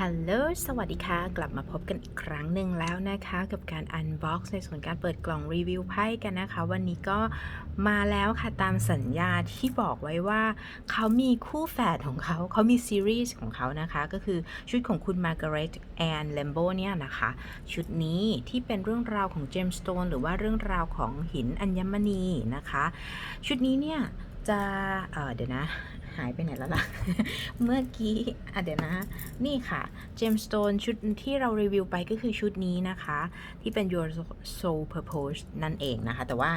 ฮัลโหล สวัสดีค่ะ กลับมาพบกันอีกครั้งหนึ่งแล้วนะคะ กับการ Unbox ในส่วนการเปิดกล่องรีวิวไพ่กันนะคะ วันนี้ก็มาแล้วค่ะ ตามสัญญาที่บอกไว้ว่า เขามีคู่แฝดของเขา เขามีซีรีส์ของเขานะคะ ก็คือชุดของคุณ Margaret Ann Lambo เนี่ยนะคะ ชุดนี้ที่เป็นเรื่องราวของ Gemstone หรือว่าเรื่องราวของหินอัญมณีนะคะ ชุดนี้เนี่ยจะเเดี๋ยวนะ หายไปไหนแล้วล่ะ เมื่อกี้อะเดี๋ยวนะ นี่ค่ะ Gemstone ชุดที่เรารีวิวไปก็คือชุดนี้นะคะ ที่เป็น Your Soul Purpose นั่นเองนะคะ แต่ว่า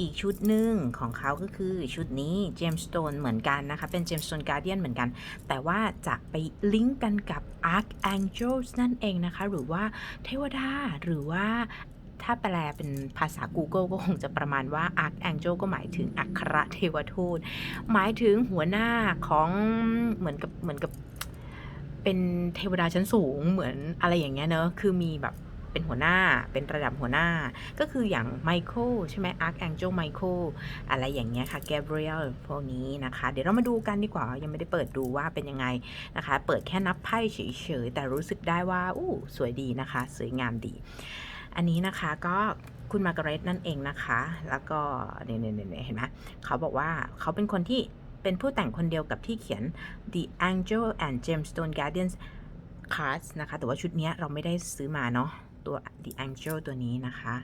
อีกชุดหนึ่งของเขาก็คือชุดนี้ Gemstone เหมือนกันนะคะ เป็น Gemstone Guardian เหมือนกัน แต่ว่าจะไปลิงก์กันกับ Archangels นั่นเองนะคะ หรือว่าเทวดาหรือว่า ถ้าแปลเป็นภาษา Google ก็คงจะประมาณว่า Archangel ก็หมายถึงอัครเทวทูต หมายถึงหัวหน้าของเหมือนกับเหมือนกับเป็นเทวดาชั้นสูงเหมือนอะไรอย่างเงี้ยเนอะคือมีแบบเป็นหัวหน้าเป็นระดับหัวหน้า ก็คืออย่างไมเคิลใช่ไหมอาร์คแองเจลไมเคิลอะไรอย่างเงี้ยค่ะแกเบรียลพวกนี้นะคะ เดี๋ยวเรามาดูกันดีกว่า ยังไม่ได้เปิดดูว่าเป็นยังไงนะคะ เปิดแค่นับไพ่เฉยๆ แต่รู้สึกได้ว่า อู้ สวยดีนะคะ สวยงามดี อันนี้นะคะก็คุณมาร์กาเร็ตนั่นเองนะคะ แล้วก็เนี่ยเนี่ยเนเห็นไหมเขาบอกว่าเขาเป็นคนที่เป็นผู้แต่งคนเดียวกับที่เขียน The Angel and Gemstone Guardians cards นะคะ แต่ว่าชุดนี้เราไม่ได้ซื้อมาเนาะตัว The Angel ตัวนี้นะคะ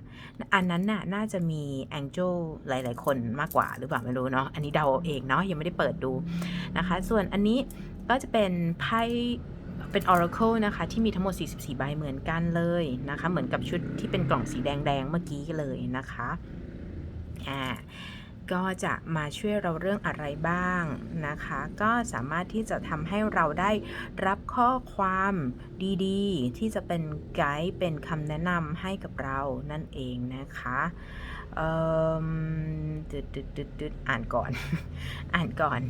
อันนั้นน่ะน่าจะมี Angel หลาย ๆ คนมากกว่าหรือเปล่าไม่รู้เนาะ อันนี้เดาเอาเองเนาะยังไม่ได้เปิดดูนะคะ ส่วนอันนี้ก็จะเป็นไพ่ เป็น Oracle นะคะ ที่มีทั้งหมด 44 ใบเหมือนกันเลยนะคะ เหมือนกับชุดที่เป็นกล่องสีแดงๆเมื่อกี้เลยนะคะอ่าก็จะมาช่วยเราเรื่องอะไรบ้างนะคะ ก็สามารถที่จะทำให้เราได้รับข้อความดีๆ ที่จะเป็นไกด์เป็นคำแนะนำให้กับเรานั่นเองนะคะ ดึดดึดดึดดึดอ่านก่อน อ่านก่อน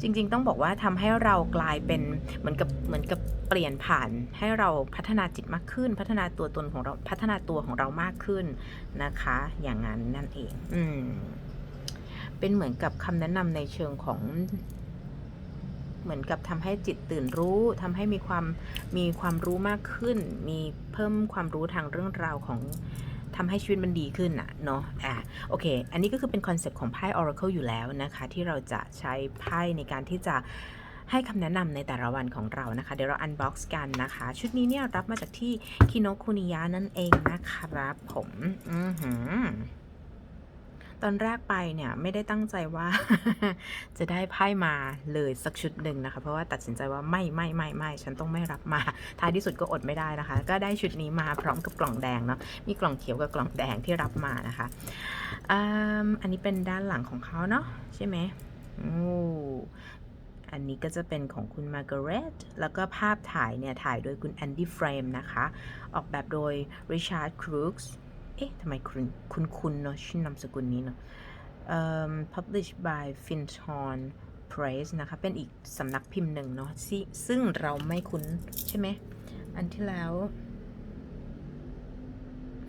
จริง ๆ ต้องบอกว่าทำให้เรากลายเป็นเหมือนกับเหมือนกับเปลี่ยนผ่านให้เราพัฒนาจิตมากขึ้น พัฒนาตัวตนของเราพัฒนาตัวของเรามากขึ้นนะคะ อย่างนั้นนั่นเอง อืมเป็นเหมือนกับคำแนะนำในเชิงของเหมือนกับทำให้จิตตื่นรู้ทำให้มีความมีความรู้มากขึ้น มีเพิ่มความรู้ทางเรื่องราวของ ทำให้ชีวิตมันดีขึ้นอะเนาะอะโอเค อันนี้ก็คือเป็นคอนเซปต์ของไพ่ Oracle อยู่แล้วนะคะ ที่เราจะใช้ไพ่ในการที่จะให้คำแนะนำในแต่ละวันของเรานะคะ เดี๋ยวเราอันบ็อกซ์กันนะคะ ชุดนี้เนี่ยรับมาจากที่คิโนคุนิยะนั่นเองนะครับผม อือหือ ตอนแรกไปเนี่ยไม่ได้ตั้งใจว่า จะได้ไพ่มาเลยสักชุดหนึ่งนะคะ เพราะว่าตัดสินใจว่าไม่ไม่ไม่ไม่ฉันต้องไม่รับมา ท้ายที่สุดก็อดไม่ได้นะคะ ก็ได้ชุดนี้มาพร้อมกับกล่องแดงเนาะ มีกล่องเขียวกับกล่องแดงที่รับมานะคะอ,อันนี้เป็นด้านหลังของเขาเนาะใช่ไหมโอ้อันนี้ก็จะเป็นของคุณมาร์กาเร็ต แล้วก็ภาพถ่ายเนี่ยถ่ายโดยคุณแอนดี้เฟรมนะคะ ออกแบบโดยริชาร์ดครูกส์ เอ๊ะทำไมคุณคุณคุณเนาะชื่อนามสกุลนี้เนาะอ่อ published by Finchon Press นะคะ เป็นอีกสำนักพิมพ์หนึ่งเนาะซึ่งเราไม่คุ้นใช่ไหม อันที่แล้ว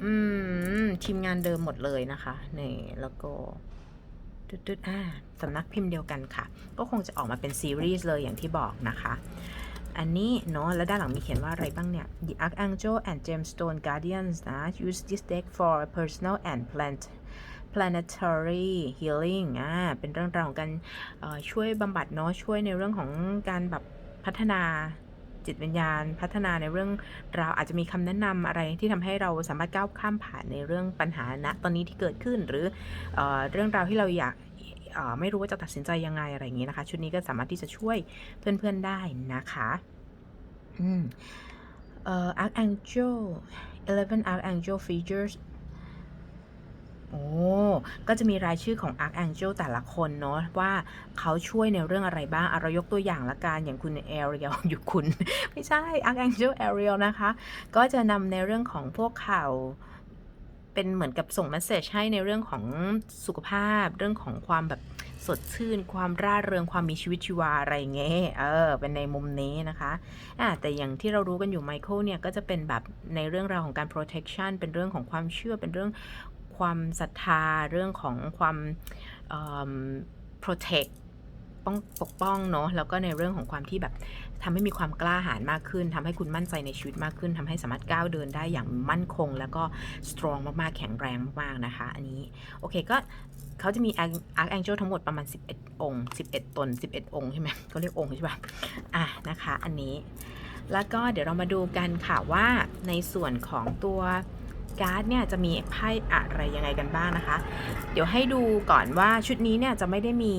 อืม ทีมงานเดิมหมดเลยนะคะนี่แล้วก็ตึ๊ดๆอ่าสำนักพิมพ์เดียวกันค่ะ ก็คงจะออกมาเป็นซีรีส์เลยอย่างที่บอกนะคะ อันนี้เนาะแล้วด้านหลังมีเขียนว่าอะไรบ้างเนี่ย The Archangel and Gemstone Guardians นะ use this deck for personal and plant planetary healing อ่าเป็นเรื่องราวของการช่วยบำบัดเนาะช่วยในเรื่องของการแบบพัฒนาจิตวิญญาณ พัฒนาในเรื่องราวอาจจะมีคำแนะนำอะไรที่ทำให้เราสามารถก้าวข้ามผ่านในเรื่องปัญหาณตอนนี้ที่เกิดขึ้น หรือเอเรื่องราวที่เราอยาก ไม่รู้ว่าจะตัดสินใจยังไงอะไรอย่างนี้นะคะ ชุดนี้ก็สามารถที่จะช่วยเพื่อนๆได้นะคะอืมเอ่อ Archangel 11 Archangel features โอ้ ก็จะมีรายชื่อของ Archangel แต่ละคนเนาะว่าเขาช่วยในเรื่องอะไรบ้างเรายกตัวอย่างละกันอย่างคุณ Ariel อยู่คุณ ไม่ใช่ Archangel Ariel นะคะ ก็จะนำในเรื่องของพวกข่าว เป็นเหมือนกับส่งเมสเซจให้ในเรื่องของสุขภาพ เรื่องของความแบบสดชื่น ความร่าเริงความมีชีวิตชีวาอะไรเงี้ยเออเป็นในมุมนี้นะคะอ่าแต่อย่างที่เรารู้กันอยู่ไมเคิลเนี่ยก็จะเป็นแบบในเรื่องราวของการ protection เป็นเรื่องของความเชื่อเป็นเรื่องความศรัทธาเรื่องของความเอิ่ม protect ป้องปกป้องเนาะแล้วก็ในเรื่องของความที่แบบทำให้มีความกล้าหาญมากขึ้นทำให้คุณมั่นใจในชีวิตมากขึ้นทำให้สามารถก้าวเดินได้อย่างมั่นคง แล้วก็ strong มากๆแข็งแรงมากๆนะคะ อันนี้โอเคก็เขาจะมี archangel ทั้งหมดประมาณ 11 องค์ 11 ตน 11 องค์ใช่ไหมเขาเรียกองค์ใช่ปะอะนะคะ อันนี้ แล้วก็เดี๋ยวเรามาดูกันค่ะว่าในส่วนของตัว การ์ดเนี่ยจะมีไพ่อะไรยังไงกันบ้างนะคะ เดี๋ยวให้ดูก่อนว่าชุดนี้เนี่ยจะไม่ได้มี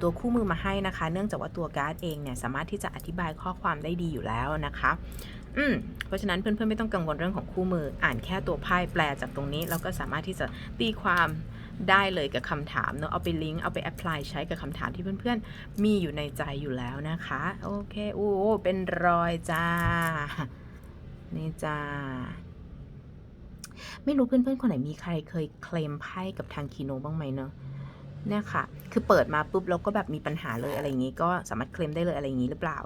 ตัวคู่มือมาให้นะคะ เนื่องจากว่าตัวการ์ดเองเนี่ยสามารถที่จะอธิบายข้อความได้ดีอยู่แล้วนะคะอืมเพราะฉะนั้นเพื่อนๆไม่ต้องกังวลเรื่องของคู่มือ อ่านแค่ตัวไพ่แปลจากตรงนี้แล้วก็สามารถที่จะตีความได้เลยกับคำถามเนอะเอาไปลิงก์เอาไปแอพพลายใช้กับคำถามที่เพื่อนๆ มีอยู่ในใจอยู่แล้วนะคะ โอเคโอ้เป็นรอยจ้า นี่จ้า ไม่รู้เพื่อนๆคนไหนมีใครเคยเคลมไพ่กับทางคีโนบ้างไหมเนอะเนี่ยค่ะ คือเปิดมาปุ๊บแล้วก็แบบมีปัญหาเลยอะไรอย่างงี้ ก็สามารถเคลมได้เลยอะไรอย่างงี้หรือเปล่า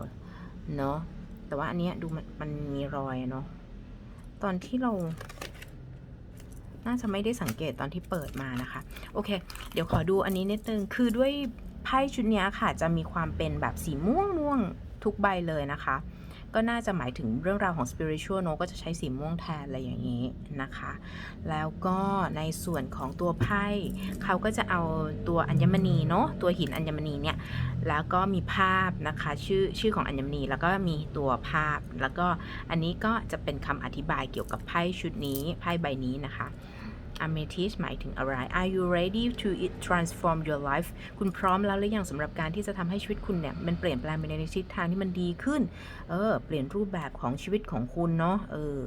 เนอะแต่ว่าอันเนี้ยดูมันมันมีรอยเนาะตอนที่เรา น่าจะไม่ได้สังเกตตอนที่เปิดมานะคะ โอเค เดี๋ยวขอดูอันนี้นิดนึงคือด้วยไพ่ชุดนี้ค่ะ จะมีความเป็นแบบสีม่วงม่วงทุกใบเลยนะคะ ก็น่าจะหมายถึงเรื่องราวของ spiritual เนอะก็จะใช้สีม่วงแทนอะไรอย่างนี้นะคะ แล้วก็ในส่วนของตัวไพ่เขาก็จะเอาตัวอัญมณีเนาะตัวหินอัญมณีเนี่ยแล้วก็มีภาพนะคะชื่อชื่อของอัญมณีแล้วก็มีตัวภาพ แล้วก็อันนี้ก็จะเป็นคำอธิบายเกี่ยวกับไพ่ชุดนี้ไพ่ใบนี้นะคะ Amethyst หมายถึงอะไร Are you ready to transform your life คุณพร้อมแล้วหรือยังสำหรับการที่จะทำให้ชีวิตคุณเนี่ยมันเปลี่ยนแปลงไปในทิศทางที่มันดีขึ้น เออ เปลี่ยนรูปแบบของชีวิตของคุณเนาะ เออ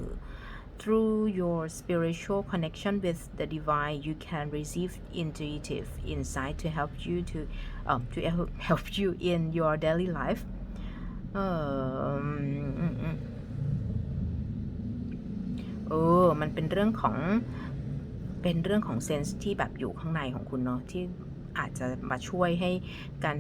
Through your spiritual connection with the divine, you can receive intuitive insight to help you to um, to help help you in your daily life. เอออืมอืมอืมเออมันเป็นเรื่องของ เป็นเรื่องของเซนส์ที่แบบอยู่ข้างในของคุณเนาะที่อาจจะมาช่วยให้การ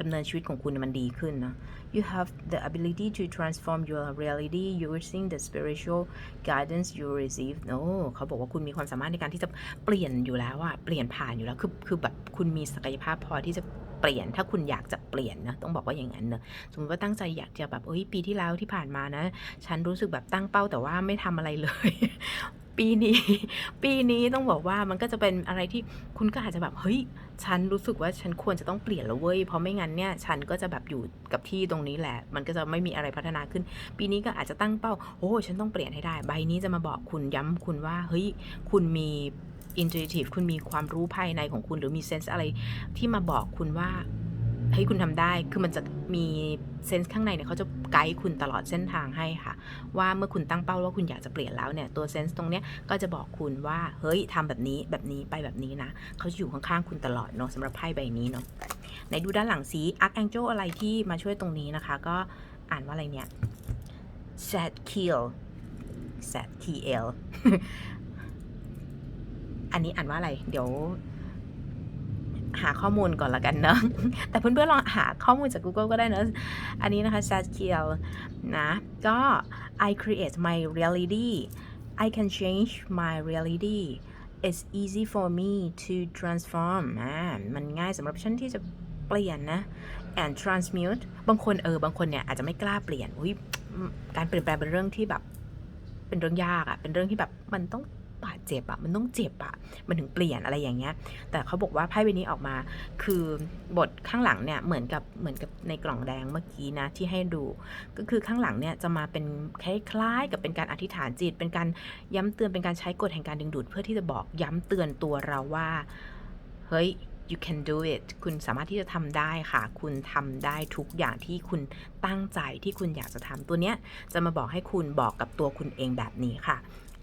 ดำเนินชีวิตของคุณมันดีขึ้นนะ You have the ability to transform your reality using the spiritual guidance you receive โอ้เขาบอกว่าคุณมีความสามารถในการที่จะเปลี่ยนอยู่แล้วอะเปลี่ยนผ่านอยู่แล้ว คือคือแบบคุณมีศักยภาพพอที่จะเปลี่ยน ถ้าคุณอยากจะเปลี่ยนนะ ต้องบอกว่าอย่างนั้นเนอะสมมติว่าตั้งใจอยากจะแบบเอ้ยปีที่แล้วที่ผ่านมานะ ฉันรู้สึกแบบตั้งเป้าแต่ว่าไม่ทำอะไรเลย ปีนี้ ปีนี้ต้องบอกว่ามันก็จะเป็นอะไรที่คุณก็อาจจะแบบเฮ้ยฉันรู้สึกว่าฉันควรจะต้องเปลี่ยนแล้วเว้ยเพราะไม่งั้นเนี่ยฉันก็จะแบบอยู่กับที่ตรงนี้แหละ มันก็จะไม่มีอะไรพัฒนาขึ้น ปีนี้ก็อาจจะตั้งเป้าโอ้ฉันต้องเปลี่ยนให้ได้ ใบนี้จะมาบอกคุณย้ำคุณว่าเฮ้ยคุณมี intuitive คุณมีความรู้ภายในของคุณ หรือมีเซนส์อะไรที่มาบอกคุณว่า เฮ้ยคุณทำได้ คือมันจะมีเซนส์ข้างในเนี่ยเขาจะไกด์คุณตลอดเส้นทางให้ค่ะ ว่าเมื่อคุณตั้งเป้าว่าคุณอยากจะเปลี่ยนแล้วเนี่ยตัวเซนส์ตรงเนี้ยก็จะบอกคุณว่าเฮ้ยทำแบบนี้แบบนี้ไปแบบนี้นะเขาจะอยู่ข้างๆคุณตลอดเนาะสำหรับไพ่ใบนี้เนาะไหนดูด้านหลังสี Archangel อะไรที่มาช่วยตรงนี้นะคะ ก็อ่านว่าอะไรเนี่ย Sad Kill Sad T L อันนี้อ่านว่าอะไร เดี๋ยว หาข้อมูลก่อนละกันเนอะแต่เพื่อนๆลองหาข้อมูลจาก Google ก็ได้เนอะอันนี้นะคะ Sad Kill นะ ก็ I create my reality I can change my reality it's easy for me to transform อ่ามันง่ายสำหรับฉันที่จะเปลี่ยนนะ and transmute บางคนเออบางคนเนี่ยอาจจะไม่กล้าเปลี่ยนอุยการเปลี่ยนแปลงเป็นเรื่องที่แบบเป็นเรื่องยากอะเป็นเรื่องที่แบบมันต้อง บาดเจ็บอะมันต้องเจ็บอะมันถึงเปลี่ยนอะไรอย่างเงี้ย แต่เขาบอกว่าไพ่ใบนี้ออกมา คือบทข้างหลังเนี่ยเหมือนกับเหมือนกับในกล่องแดงเมื่อกี้นะที่ให้ดู ก็คือข้างหลังเนี่ยจะมาเป็นคล้ายๆกับเป็นการอธิษฐานจิต เป็นการย้ำเตือนเป็นการใช้กฎแห่งการดึงดูด เพื่อที่จะบอกย้ำเตือนตัวเราว่าเฮ้ย you can do it คุณสามารถที่จะทำได้ค่ะ คุณทำได้ทุกอย่างที่คุณตั้งใจที่คุณอยากจะทำตัวเนี้ยจะมาบอกให้คุณบอกกับตัวคุณเองแบบนี้ค่ะ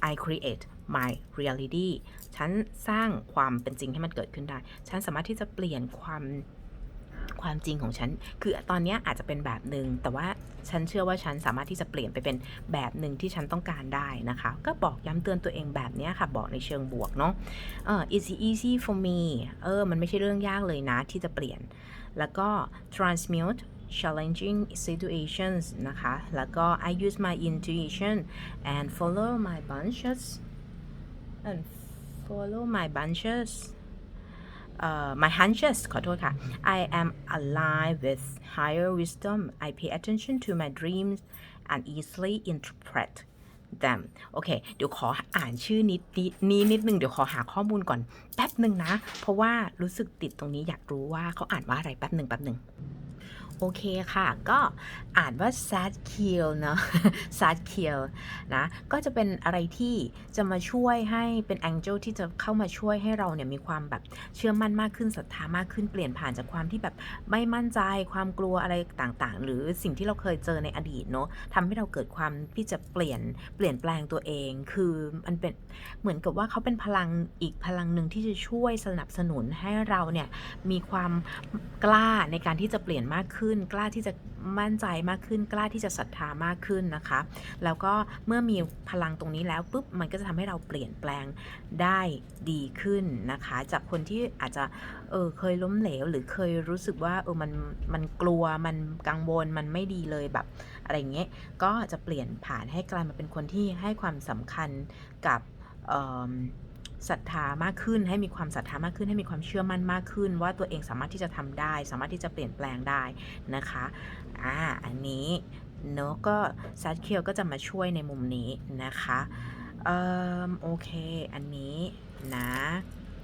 I create my reality ฉันสร้างความเป็นจริงให้มันเกิดขึ้นได้ ฉันสามารถที่จะเปลี่ยนความความจริงของฉัน คือตอนนี้อาจจะเป็นแบบหนึ่งแต่ว่าฉันเชื่อว่าฉันสามารถที่จะเปลี่ยนไปเป็นแบบหนึ่งที่ฉันต้องการได้นะคะ ก็บอกย้ำเตือนตัวเองแบบนี้ค่ะ บอกในเชิงบวกเนาะเออ it's easy for me เออ มันไม่ใช่เรื่องยากเลยนะที่จะเปลี่ยน แล้วก็ transmute challenging situations นะคะ แล้วก็ I use my intuition and follow my bunches and follow my bunches uh, my hunches ขอโทษค่ะ I am alive with higher wisdom I pay attention to my dreams and easily interpret them โอเค เดี๋ยวขออ่านชื่อนิดนี้นิดนึง เดี๋ยวขอหาข้อมูลก่อน แป๊บหนึ่งนะ เพราะว่ารู้สึกติดตรงนี้อยากรู้ว่าเขาอ่านว่าอะไรแป๊บหนึ่งแป๊บหนึ่ง โอเคค่ะ ก็อ่านว่า sad kill เนอะ sad kill นะ ก็จะเป็นอะไรที่จะมาช่วยให้เป็น angel ที่จะเข้ามาช่วยให้เราเนี่ยมีความแบบเชื่อมั่นมากขึ้นศรัทธามากขึ้นเปลี่ยนผ่านจากความที่แบบไม่มั่นใจความกลัวอะไรต่างๆ หรือสิ่งที่เราเคยเจอในอดีตเนอะทำให้เราเกิดความที่จะเปลี่ยนเปลี่ยนแปลงตัวเอง คือมันเป็นเหมือนกับว่าเขาเป็นพลังอีกพลังหนึ่งที่จะช่วยสนับสนุนให้เราเนี่ยมีความกล้าในการที่จะเปลี่ยนมากขึ้นกล้าที่จะมั่นใจมากขึ้น กล้าที่จะศรัทธามากขึ้นนะคะ แล้วก็เมื่อมีพลังตรงนี้แล้วปุ๊บมันก็จะทำให้เราเปลี่ยนแปลงได้ดีขึ้นนะคะ จากคนที่อาจจะเออเคยล้มเหลว หรือเคยรู้สึกว่าเออมันมันกลัวมันกังวลมันไม่ดีเลยแบบอะไรเงี้ยก็จะเปลี่ยนผ่านให้กลายมาเป็นคนที่ให้ความสำคัญกับเอิ่ม ศรัทธามากขึ้นให้มีความศรัทธามากขึ้นให้มีความเชื่อมั่นมากขึ้น ว่าตัวเองสามารถที่จะทำได้ สามารถที่จะเปลี่ยนแปลงได้นะคะอ่าอันนี้เนาะก็ซัดเคียวก็จะมาช่วยในมุมนี้นะคะเอ่อโอเค อันนี้นะ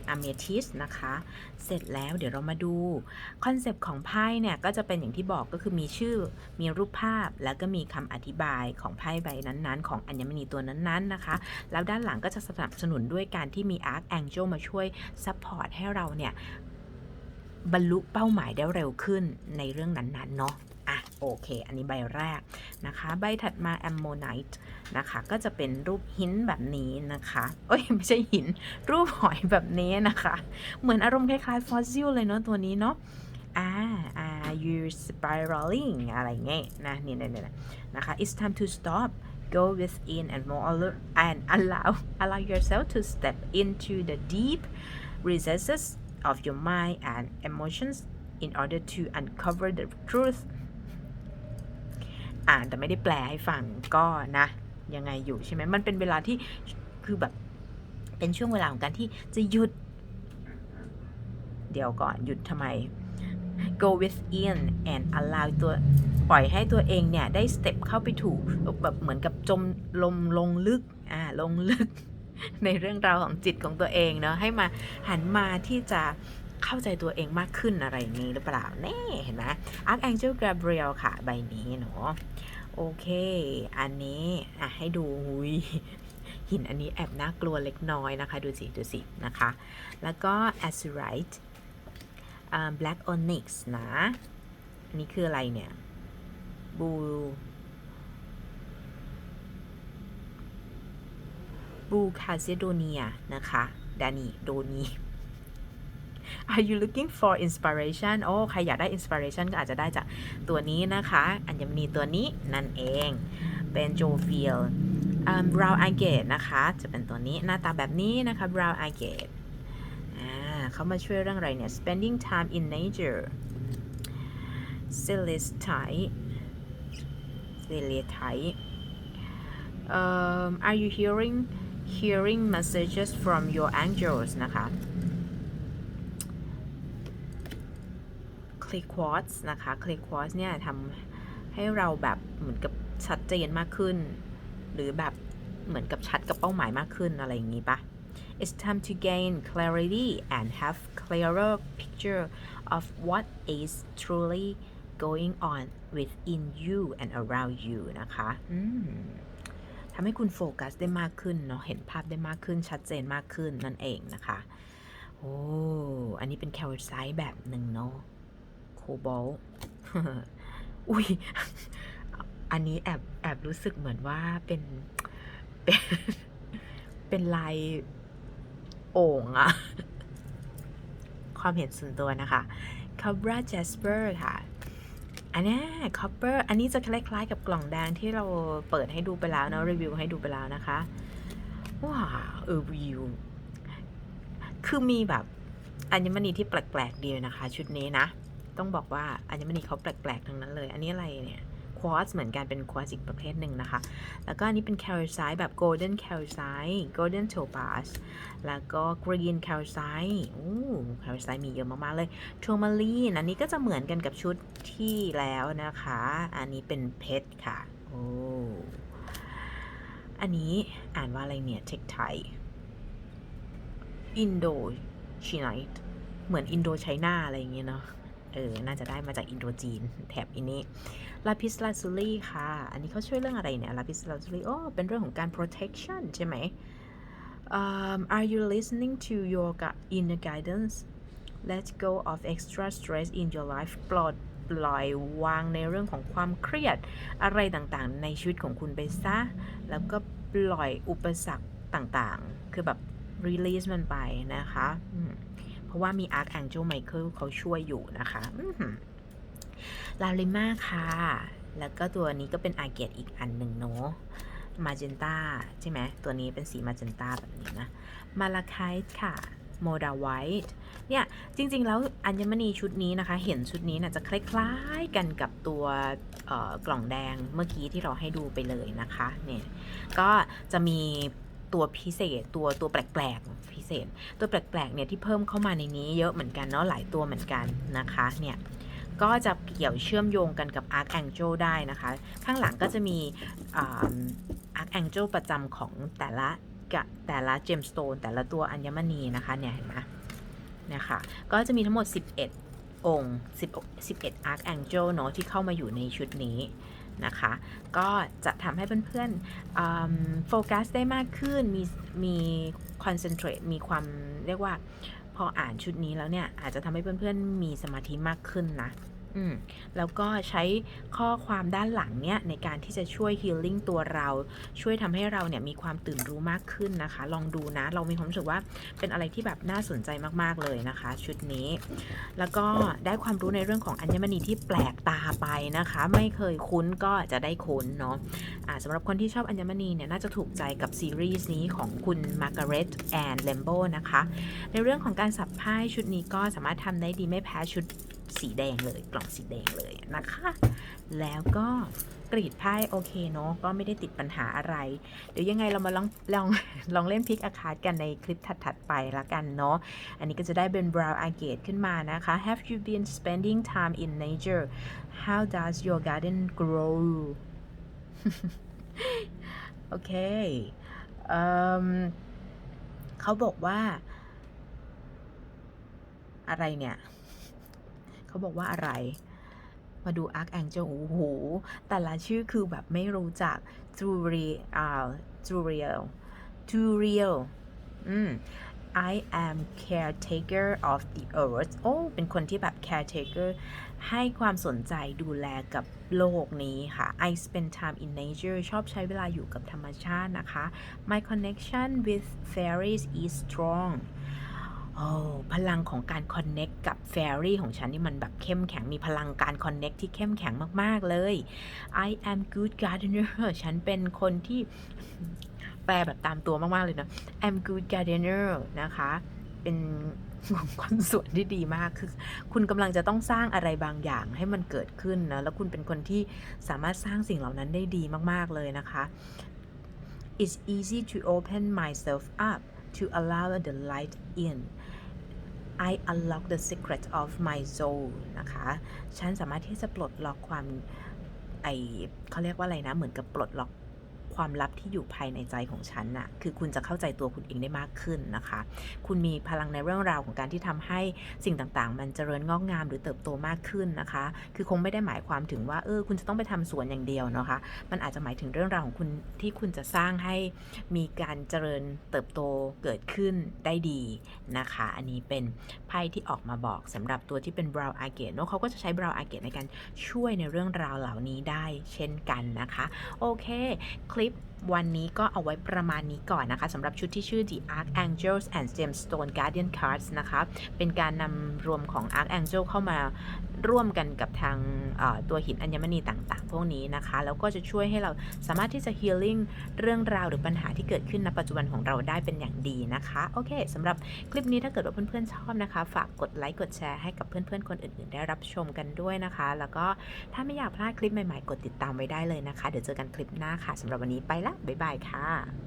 อะเมทิสนะคะ เสร็จแล้วเดี๋ยวเรามาดูคอนเซปต์ของไพ่เนี่ยก็จะเป็นอย่างที่บอกก็คือมีชื่อมีรูปภาพแล้วก็มีคำอธิบายของไพ่ใบนั้นๆ ของอัญมณีตัวนั้นๆนะคะ แล้วด้านหลังก็จะสนับสนุนด้วยการที่มี Arc Angel มาช่วยซัพพอร์ตให้เราเนี่ยบรรลุเป้าหมายได้เร็วขึ้นในเรื่องนั้นๆเนาะ อะโอเค อันนี้ใบแรกนะคะ ใบถัดมา Ammonite นะคะก็จะเป็นรูปหินแบบนี้นะคะเอ้ยไม่ใช่หิน รูปหอยแบบนี้นะคะ เหมือนอารมณ์คล้ายๆฟอสซิลเลยเนาะตัวนี้เนาะอ่าอ่า you spiraling อะไรเงี้ยนะนี่นี่นี่นะคะ it's time to stop go within and more alert and allow allow yourself to step into the deep recesses of your mind and emotions in order to uncover the truth อ่านแต่ไม่ได้แปลให้ฟังก็นะ ยังไงอยู่ใช่ไหมมันเป็นเวลาที่คือแบบเป็นช่วงเวลาของการที่จะหยุด เดี๋ยวก่อนหยุดทำไม go within and allow ตัวปล่อยให้ตัวเองเนี่ย ได้สเต็ปเข้าไปถูกแบบเหมือนกับจมลมลงลึก อ่า ลงลึกในเรื่องราวของจิตของตัวเองเนาะให้มาหันมาที่จะ เข้าใจตัวเองมากขึ้นอะไรนี้หรือเปล่าแน่เห็นไหม Archangel Gabriel ค่ะ ใบนี้เนาะโอเค อันนี้อะให้ดูหุยหินอันนี้แอบน่ากลัวเล็กน้อยนะคะ ดูสิ ดูสิ นะคะ แล้วก็ Azurite Black Onyx นะ อันนี้คืออะไรเนี่ยบูบูคาเซโดเนียนะคะ ดานีโดนี Are you looking for inspiration โอ้ใครอยากได้ inspiration ก็อาจจะได้จากตัวนี้นะคะ อัญมณีตัวนี้นั่นเอง เป็นโจฟิล brown agate นะคะ จะเป็นตัวนี้หน้าตาแบบนี้นะคะ brown agate เขามาช่วยเรื่องอะไรเนี่ย spending time in nature celestite celestite um, are you hearing hearing messages from your angels นะคะ clay quartz นะคะ clay quartz เนี่ยทำให้เราแบบเหมือนกับชัดเจนมากขึ้น หรือแบบเหมือนกับชัดกับเป้าหมายมากขึ้นอะไรอย่างนี้ปะ It's time to gain clarity and have clearer picture of what is truly going on within you and around you นะคะทำให้คุณโฟกัสได้มากขึ้นเนาะ เห็นภาพได้มากขึ้น ชัดเจนมากขึ้นนั่นเองนะคะ โอ้ อันนี้เป็นแคลไซต์แบบหนึ่งเนาะ บอลอุ้ย อันนี้แอบแอบรู้สึกเหมือนว่าเป็นเป็นเป็นลายโอ่งอะความเห็นส่วนตัวนะคะ Cobra Jasper ค่ะ อันนี้ Copper อันนี้จะคล้ายๆกับกล่องแดงที่เราเปิดให้ดูไปแล้วเนาะรีวิวให้ดูไปแล้วนะคะ ว้าวเออวิว คือมีแบบอัญมณีที่แปลกๆดีเลยนะคะ ชุดนี้นะ ต้องบอกว่าอัญมณีเขาแปลกๆทั้งนั้นเลย อันนี้อะไรเนี่ย quartz เหมือนกันเป็น quartz อีกประเภทหนึ่งนะคะ แล้วก็อันนี้เป็น calcite แบบ golden calcite golden topaz แล้วก็ green calcite โอ้ calcite มีเยอะมากๆเลย tourmaline อันนี้ก็จะเหมือนกันกับชุดที่แล้วนะคะ อันนี้เป็นเพชรค่ะโอ้อันนี้อ่านว่าอะไรเนี่ยเทคไทยอินโดชีไนท์เหมือนอินโดไชน่าอะไรอย่างเงี้ยเนาะ เออ น่าจะได้มาจากอินโดจีน แถบอินนี้ ลาพิสลาซูลี่ค่ะ อันนี้เขาช่วยเรื่องอะไรเนี่ย ลาพิสลาซูลี่โอ้เป็นเรื่องของการ protection ใช่ไหม um, Are you listening to your inner guidance Let go of extra stress in your life ปลดปล่อยวางในเรื่องของความเครียดอะไรต่างๆ ในชีวิตของคุณไปซะ แล้วก็ปล่อยอุปสรรคต่างๆ คือแบบ release มันไปนะคะ เพราะว่ามี Archangel Michael เขาช่วยอยู่นะคะลาลิมาค่ะ แล้วก็ตัวนี้ก็เป็นอาเกตอีกอันหนึ่งเนาะมาเจนตาใช่ไหมตัวนี้เป็นสีมาเจนตาแบบนี้นะมาลาไคต์ค่ะโมดาไวท์เนี่ย จริง ๆ แล้วอัญมณีชุดนี้นะคะ เห็นชุดนี้นะ่ะจะคล้ายๆกันกับตัวกล่องแดงเมื่อกี้ที่เราให้ดูไปเลยนะคะเนี่ยก็จะมี ตัวพิเศษตัวตัวแปลกๆพิเศษ ตัวแปลกๆเนี่ยที่เพิ่มเข้ามาในนี้เยอะเหมือนกันเนาะหลายตัวเหมือนกันนะคะเนี่ยก็จะเกี่ยวเชื่อมโยงกันกับ Archangel ได้นะคะ ข้างหลังก็จะมีอ่า Archangel ประจำของแต่ละกะแต่ละเจมสโตนแต่ละตัวอัญมณีนะคะเนี่ยเห็นไหมนี่ยค่ะก็จะมีทั้งหมด 11 องค์ 10 11 Archangel เนาะที่เข้ามาอยู่ในชุดนี้ นะคะ ก็จะทำให้เพื่อนๆโฟกัสได้มากขึ้น มีมีคอนเซนเทรตมีความเรียกว่าพออ่านชุดนี้แล้วเนี่ย อาจจะทำให้เพื่อนๆมีสมาธิมากขึ้นนะ แล้วก็ใช้ข้อความด้านหลังเนี่ยในการที่จะช่วยฮีลลิ่งตัวเรา ช่วยทำให้เราเนี่ยมีความตื่นรู้มากขึ้นนะคะ ลองดูนะ เรามีความรู้สึกว่าเป็นอะไรที่แบบน่าสนใจมากๆเลยนะคะ ชุดนี้ แล้วก็ได้ความรู้ในเรื่องของอัญมณีที่แปลกตาไปนะคะ ไม่เคยคุ้นก็จะได้คุ้นเนาะะสำหรับคนที่ชอบอัญมณีเนี่ยน่าจะถูกใจกับซีรีส์นี้ของคุณมาร์กาเร็ตแอนด์เลมโบนะคะ ในเรื่องของการสับไพ่ชุดนี้ก็สามารถทำได้ดีไม่แพ้ชุด สีแดงเลยกล่องสีแดงเลยนะคะ แล้วก็กรีดไพ่โอเคเนาะก็ไม่ได้ติดปัญหาอะไร เดี๋ยวยังไงเรามาลองลองลองเล่นพิกอาคาร์ดกันในคลิปถัด ๆ ไปละกันเนาะอันนี้ก็จะได้เป็น brown agate ขึ้นมานะคะ Have you been spending time in nature How does your garden grow โอเคเขาบอกว่า อะไรเนี่ย เขาบอกว่าอะไร มาดูอาร์คแองเจลโอ้โห แต่ละชื่อคือแบบไม่รู้จักจูเรียลจูเรียลจูเรียลอืม I am caretaker of the earth โอ้ เป็นคนที่แบบ caretaker ให้ความสนใจดูแลกับโลกนี้ค่ะ I spend time in nature ชอบใช้เวลาอยู่กับธรรมชาตินะคะ My connection with fairies is strong โอ้พลังของการ connect กับ fairy ของฉันนี่มันแบบเข้มแข็งมีพลังการ connect ที่เข้มแข็งมาก ๆ เลย I am good gardener ฉันเป็นคนที่แปลแบบตามตัวมาก ๆ เลยนะ I'm good gardener นะคะ เป็นคนสวนที่ดีมากคือ คุณกำลังจะต้องสร้างอะไรบางอย่างให้มันเกิดขึ้นนะแล้วคุณเป็นคนที่สามารถสร้างสิ่งเหล่านั้นได้ดีมาก ๆ เลยนะคะ It's easy to open myself up to allow the light in I unlock the secret of my soul นะคะ ฉันสามารถที่จะปลดล็อกความไอเขาเรียกว่าอะไรนะ เหมือนกับปลดล็อก ความลับที่อยู่ภายในใจของฉันน่ะคือคุณจะเข้าใจตัวคุณเองได้มากขึ้นนะคะ คุณมีพลังในเรื่องราวของการที่ทำให้สิ่งต่างๆ มันเจริญงอกงามหรือเติบโตมากขึ้นนะคะ คือคงไม่ได้หมายความถึงว่าเออคุณจะต้องไปทำสวนอย่างเดียวนะคะ มันอาจจะหมายถึงเรื่องราวของคุณที่คุณจะสร้างให้มีการเจริญเติบโตเกิดขึ้นได้ดีนะคะ อันนี้เป็นไพ่ที่ออกมาบอกสำหรับตัวที่เป็น brown agate เนอะเขาก็จะใช้ brown agate ในการช่วยในเรื่องราวเหล่านี้ได้เช่นกันนะคะ โอเคคลิปวันนี้ก็เอาไว้ประมาณนี้ก่อนนะคะสำหรับชุดที่ชื่อ The Archangels and Gemstone Guardian Cards นะคะเป็นการนำรวมของ Archangel เข้ามาร่วมกันกับทางตัวหินอัญมณีต่างๆ พวกนี้นะคะ แล้วก็จะช่วยให้เราสามารถที่จะ healing เรื่องราวหรือปัญหาที่เกิดขึ้นณปัจจุบันของเราได้เป็นอย่างดีนะคะ โอเคสำหรับคลิปนี้ถ้าเกิดว่าเพื่อนๆชอบนะคะ ฝากกดไลค์กดแชร์ให้กับเพื่อนๆคนอื่นๆ ได้รับชมกันด้วยนะคะ แล้วก็ถ้าไม่อยากพลาดคลิปใหม่ๆ กดติดตามไว้ได้เลยนะคะ เดี๋ยวเจอกันคลิปหน้าค่ะสำหรับวันนี้นี้ไปละบ๊ายบายค่ะ